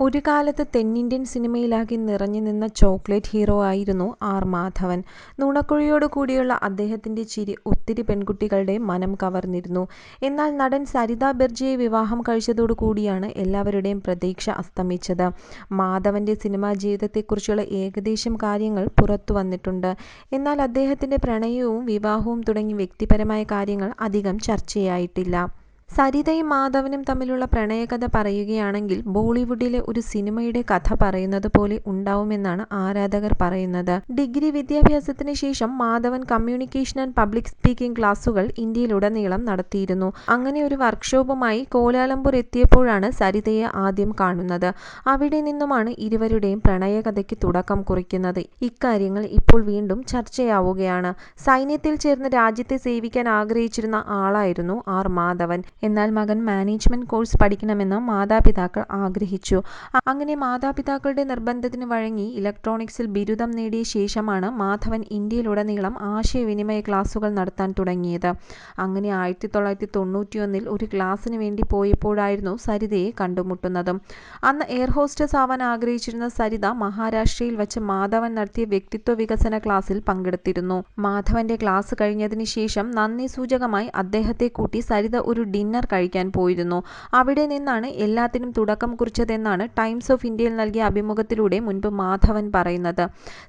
ഒരു കാലത്ത് തെന്നിന്ത്യൻ സിനിമയിലാകെ നിറഞ്ഞു നിന്ന ചോക്ലേറ്റ് ഹീറോ ആയിരുന്നു ആർ മാധവൻ. നുണക്കുഴിയോട് കൂടിയുള്ള അദ്ദേഹത്തിന്റെ ചിരി ഒത്തിരി പെൺകുട്ടികളുടെ മനം കവർന്നിരുന്നു. എന്നാൽ നടൻ സരിത ബെർജിയെ വിവാഹം കഴിച്ചതോടു കൂടിയാണ് എല്ലാവരുടെയും പ്രതീക്ഷ അസ്തമിച്ചത്. മാധവന്റെ സിനിമാ ജീവിതത്തെക്കുറിച്ചുള്ള ഏകദേശം കാര്യങ്ങൾ പുറത്തു വന്നിട്ടുണ്ട് എന്നാൽ അദ്ദേഹത്തിന്റെ പ്രണയവും വിവാഹവും തുടങ്ങി വ്യക്തിപരമായ കാര്യങ്ങൾ അധികം ചർച്ചയായിട്ടില്ല. സരിതയും മാധവനും തമ്മിലുള്ള പ്രണയകഥ പറയുകയാണെങ്കിൽ ബോളിവുഡിലെ ഒരു സിനിമയുടെ കഥ പറയുന്നത് പോലെ ഉണ്ടാവുമെന്നാണ് ആരാധകർ പറയുന്നത്. ഡിഗ്രി വിദ്യാഭ്യാസത്തിന് ശേഷം Madhavan communication and public speaking ക്ലാസുകൾ ഇന്ത്യയിലുടനീളം നടത്തിയിരുന്നു. അങ്ങനെ ഒരു വർക്ക്ഷോപ്പുമായി കോലാലംപൂർ എത്തിയപ്പോഴാണ് സരിതയെ ആദ്യം കാണുന്നത്. അവിടെ നിന്നുമാണ് ഇരുവരുടെയും പ്രണയകഥയ്ക്ക് തുടക്കം കുറിക്കുന്നത്. ഇക്കാര്യങ്ങൾ ഇപ്പോൾ വീണ്ടും ചർച്ചയാവുകയാണ്. സൈന്യത്തിൽ ചേർന്ന് രാജ്യത്തെ സേവിക്കാൻ ആഗ്രഹിച്ചിരുന്ന ആളായിരുന്നു ആർ മാധവൻ. എന്നാൽ മകൻ മാനേജ്മെന്റ് കോഴ്സ് പഠിക്കണമെന്ന് മാതാപിതാക്കൾ ആഗ്രഹിച്ചു. അങ്ങനെ മാതാപിതാക്കളുടെ നിർബന്ധത്തിന് വഴങ്ങി ഇലക്ട്രോണിക്സിൽ ബിരുദം നേടിയ ശേഷമാണ് മാധവൻ ഇന്ത്യയിലുടനീളം ആശയവിനിമയ ക്ലാസുകൾ നടത്താൻ തുടങ്ങിയത്. അങ്ങനെ ആയിരത്തി തൊള്ളായിരത്തി തൊണ്ണൂറ്റിയൊന്നിൽ ഒരു ക്ലാസ്സിന് വേണ്ടി പോയപ്പോഴായിരുന്നു സരിതയെ കണ്ടുമുട്ടുന്നതും. അന്ന് എയർ ഹോസ്റ്റസ് ആവാൻ ആഗ്രഹിച്ചിരുന്ന സരിത മഹാരാഷ്ട്രയിൽ വെച്ച് മാധവൻ നടത്തിയ വ്യക്തിത്വ വികസന ക്ലാസ്സിൽ പങ്കെടുത്തിരുന്നു. മാധവന്റെ ക്ലാസ് കഴിഞ്ഞതിന് ശേഷം നന്ദി സൂചകമായി അദ്ദേഹത്തെ കൂട്ടി സരിത ഒരു ഡിന്നർ കഴിക്കാൻ പോയിരുന്നു. അവിടെ നിന്നാണ് എല്ലാത്തിനും തുടക്കം കുറിച്ചതെന്നാണ് ടൈംസ് ഓഫ് ഇന്ത്യയിൽ നൽകിയ അഭിമുഖത്തിലൂടെ മുൻപ് മാധവൻ പറയുന്നത്.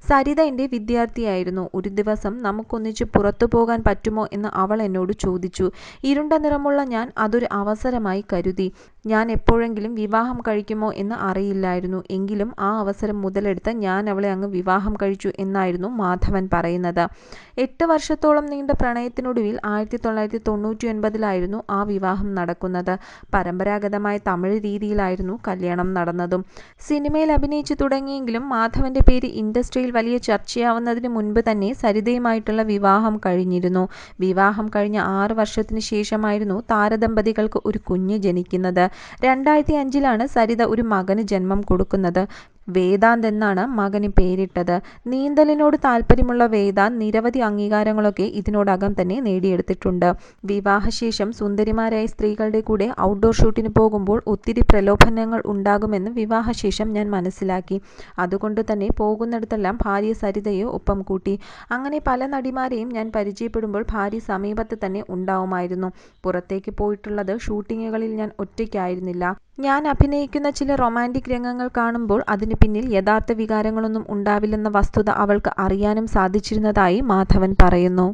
സരിത എന്റെ വിദ്യാർത്ഥിയായിരുന്നു. ഒരു ദിവസം നമുക്കൊന്നിച്ച് പുറത്തു പോകാൻ പറ്റുമോ എന്ന് അവൾ എന്നോട് ചോദിച്ചു. ഇരുണ്ട നിറമുള്ള ഞാൻ അതൊരു അവസരമായി കരുതി. ഞാൻ എപ്പോഴെങ്കിലും വിവാഹം കഴിക്കുമോ എന്ന് അറിയില്ലായിരുന്നു. എങ്കിലും ആ അവസരം മുതലെടുത്ത് ഞാൻ അവളെ അങ്ങ് വിവാഹം കഴിച്ചു എന്നായിരുന്നു മാധവൻ പറയുന്നത്. എട്ട് വർഷത്തോളം നീണ്ട പ്രണയത്തിനൊടുവിൽ ആയിരത്തി തൊള്ളായിരത്തി തൊണ്ണൂറ്റി ഒൻപതിലായിരുന്നു ആ വിവാഹം നടക്കുന്നത്. പരമ്പരാഗതമായ തമിഴ് രീതിയിലായിരുന്നു കല്യാണം നടന്നതും. സിനിമയിൽ അഭിനയിച്ചു തുടങ്ങിയെങ്കിലും മാധവന്റെ പേര് ഇൻഡസ്ട്രിയിൽ വലിയ ചർച്ചയാവുന്നതിന് മുൻപ് തന്നെ സരിതയുമായിട്ടുള്ള വിവാഹം കഴിഞ്ഞിരുന്നു. വിവാഹം കഴിഞ്ഞ ആറ് വർഷത്തിന് ശേഷമായിരുന്നു താരദമ്പതികൾക്ക് ഒരു കുഞ്ഞ് ജനിക്കുന്നത്. രണ്ടായിരത്തിയഞ്ചിലാണ് സരിത ഒരു മകന് ജന്മം കൊടുക്കുന്നത്. വേദാന്ത് എന്നാണ് മകന് പേരിട്ടത്. നീന്തലിനോട് താല്പര്യമുള്ള വേദാന്ത് നിരവധി അംഗീകാരങ്ങളൊക്കെ ഇതിനോടകം തന്നെ നേടിയെടുത്തിട്ടുണ്ട്. വിവാഹശേഷം സുന്ദരിമാരായ സ്ത്രീകളുടെ കൂടെ ഔട്ട്ഡോർ ഷൂട്ടിന് പോകുമ്പോൾ ഒത്തിരി പ്രലോഭനങ്ങൾ ഉണ്ടാകുമെന്ന് വിവാഹശേഷം ഞാൻ മനസ്സിലാക്കി. അതുകൊണ്ട് തന്നെ പോകുന്നിടത്തെല്ലാം ഭാര്യ സരിതയെ ഒപ്പം കൂട്ടി. അങ്ങനെ പല നടിമാരെയും ഞാൻ പരിചയപ്പെടുമ്പോൾ ഭാര്യ സമീപത്ത് തന്നെ ഉണ്ടാവുമായിരുന്നു. പുറത്തേക്ക് പോയിട്ടുള്ളത് ഷൂട്ടിങ്ങുകളിൽ ഞാൻ ഒറ്റയ്ക്കായിരുന്നില്ല. ഞാൻ അഭിനയിക്കുന്ന ചില റൊമാന്റിക് രംഗങ്ങൾ കാണുമ്പോൾ അതിന് പിന്നിൽ യഥാർത്ഥ വികാരങ്ങളൊന്നും ഉണ്ടാവില്ലെന്ന വസ്തുത അവൾക്ക് അറിയാനും സാധിച്ചിരുന്നതായി മാധവൻ പറയുന്നു.